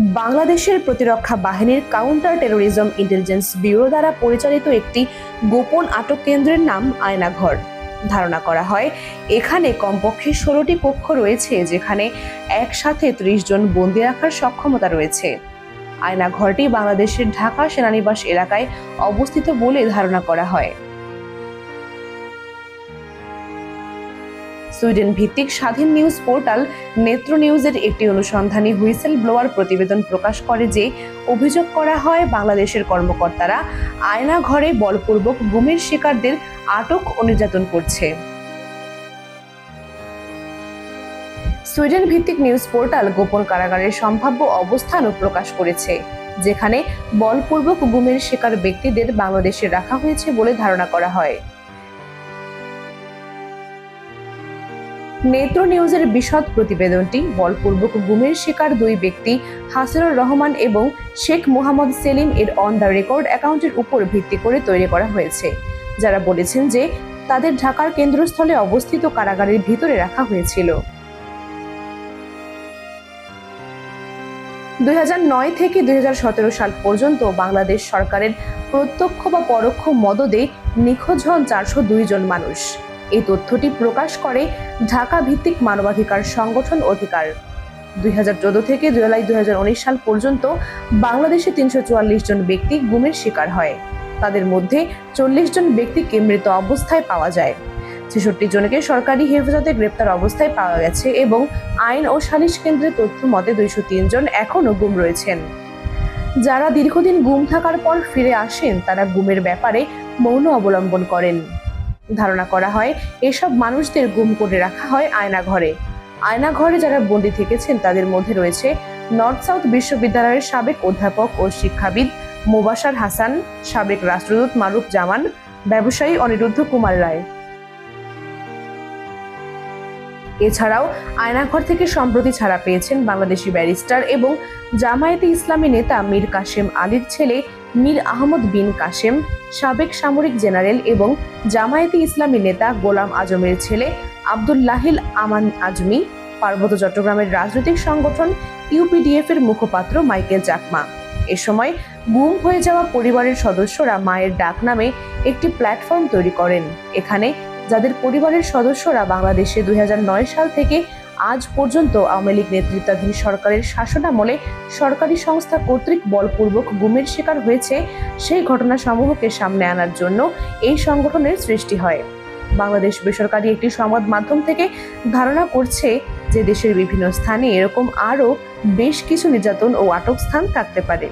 বাংলাদেশের প্রতিরক্ষা বাহিনীর কাউন্টার টেরোরিজম ইন্টেলিজেন্স ব্যুরো দ্বারা পরিচালিত একটি গোপন আটক কেন্দ্রের নাম আয়নাঘর। ধারণা করা হয়, এখানে কমপক্ষে ষোলোটি কক্ষ রয়েছে, যেখানে একসাথে ত্রিশ জন বন্দি রাখার সক্ষমতা রয়েছে। আয়নাঘরটি বাংলাদেশের ঢাকা সেনানিবাস এলাকায় অবস্থিত বলে ধারণা করা হয়। সুইডেন ভিত্তিক স্বাধীন নিউজ পোর্টাল নেত্র নিউজের একটি অনুসন্ধানী হুইসেল ব্লোয়ার প্রতিবেদন প্রকাশ করে যে অভিযোগ করা হয়, বাংলাদেশের কর্মকর্তারা আয়না ঘরে বলপূর্বক গুমের শিকারদের আটক ও নির্যাতন করছে। সুইডেন ভিত্তিক নিউজ পোর্টাল গোপন কারাগারের সম্ভাব্য অবস্থানও প্রকাশ করেছে, যেখানে বলপূর্বক গুমের শিকার ব্যক্তিদের বাংলাদেশে রাখা হয়েছে বলে ধারণা করা হয়। নেত্র নিউজের বিশদ প্রতিবেদনটি বলপূর্বক গুমের শিকার দুই ব্যক্তি, হাসিনুর রহমান এবং শেখ মোহাম্মদ সেলিম এর অন দ্য রেকর্ড অ্যাকাউন্টের উপর ভিত্তি করে তৈরি করা হয়েছে। যারা বলেছেন যে তাদের ঢাকার কেন্দ্রস্থলে অবস্থিত কারাগারের ভিতরে রাখা হয়েছিল। দুই থেকে দু হাজার সতেরো সাল পর্যন্ত বাংলাদেশ সরকারের প্রত্যক্ষ বা পরোক্ষ মদদে নিখোঁজ হন চারশো দুই জন মানুষ। এই তথ্যটি প্রকাশ করে ঢাকা ভিত্তিক মানবাধিকার সংগঠন অধিকার। দুই হাজার চোদ্দ থেকে জুলাই দুই হাজার উনিশ সাল পর্যন্ত বাংলাদেশে তিনশো চুয়াল্লিশ জন ব্যক্তি গুমের শিকার হয়। তাদের মধ্যে চল্লিশ জন ব্যক্তিকে মৃত অবস্থায় পাওয়া যায়। ছেষট্টি জনকে সরকারি হেফাজতে গ্রেপ্তার অবস্থায় পাওয়া গেছে এবং আইন ও সালিশ কেন্দ্রের তথ্য মতে দুইশো তিন জন এখনও গুম রয়েছেন। যারা দীর্ঘদিন গুম থাকার পর ফিরে আসেন, তারা গুমের ব্যাপারে মৌন অবলম্বন করেন। ধারণা করা হয়, এসব মানুষদের গুম করে রাখা হয় আয়নাঘরে। আয়নাঘরে যারা বন্দী থেকেছেন, তাদের মধ্যে রয়েছে নর্থ সাউথ বিশ্ববিদ্যালয়ের সাবেক অধ্যাপক ও শিক্ষাবিদ মোবাসার হাসান, সাবেক রাষ্ট্রদূত মারুফ জামান, ব্যবসায়ী অনিরুদ্ধ কুমার রায়। এছাড়াও আয়নাঘর থেকে সম্প্রতি ছাড়া পেয়েছেন বাংলাদেশি ব্যারিস্টার এবং জামায়াতে ইসলামী নেতা মীর কাশেম আলীর ছেলে মীর আহমদ বিন কাশেম, সাবেক সামরিক জেনারেল এবং জামায়াতে ইসলামী নেতা গোলাম আজমের ছেলে আবদুল্লাহিল আমান আজমি, পার্বত্য চট্টগ্রামের রাজনৈতিক সংগঠন ইউপিডিএফ এর মুখপাত্র মাইকেল চাকমা। এ সময় গুম হয়ে যাওয়া পরিবারের সদস্যরা মায়ের ডাক নামে একটি প্ল্যাটফর্ম তৈরি করেন। এখানে যাদের পরিবারের সদস্যরা বাংলাদেশে দু হাজার নয় সাল থেকে আজ পর্যন্ত আওয়ামী লীগ নেতৃত্বাধীন সরকারের শাসনামলে সরকারি সংস্থা কর্তৃক বলপূর্বক গুমের শিকার হয়েছে, সেই ঘটনাসমূহকে সামনে আনার জন্য এই সংগঠনের সৃষ্টি হয়। বাংলাদেশ বেসরকারি একটি সংবাদ মাধ্যম থেকে ধারণা করছে যে দেশের বিভিন্ন স্থানে এরকম আরও বেশ কিছু নির্যাতন ও আটক স্থান থাকতে পারে।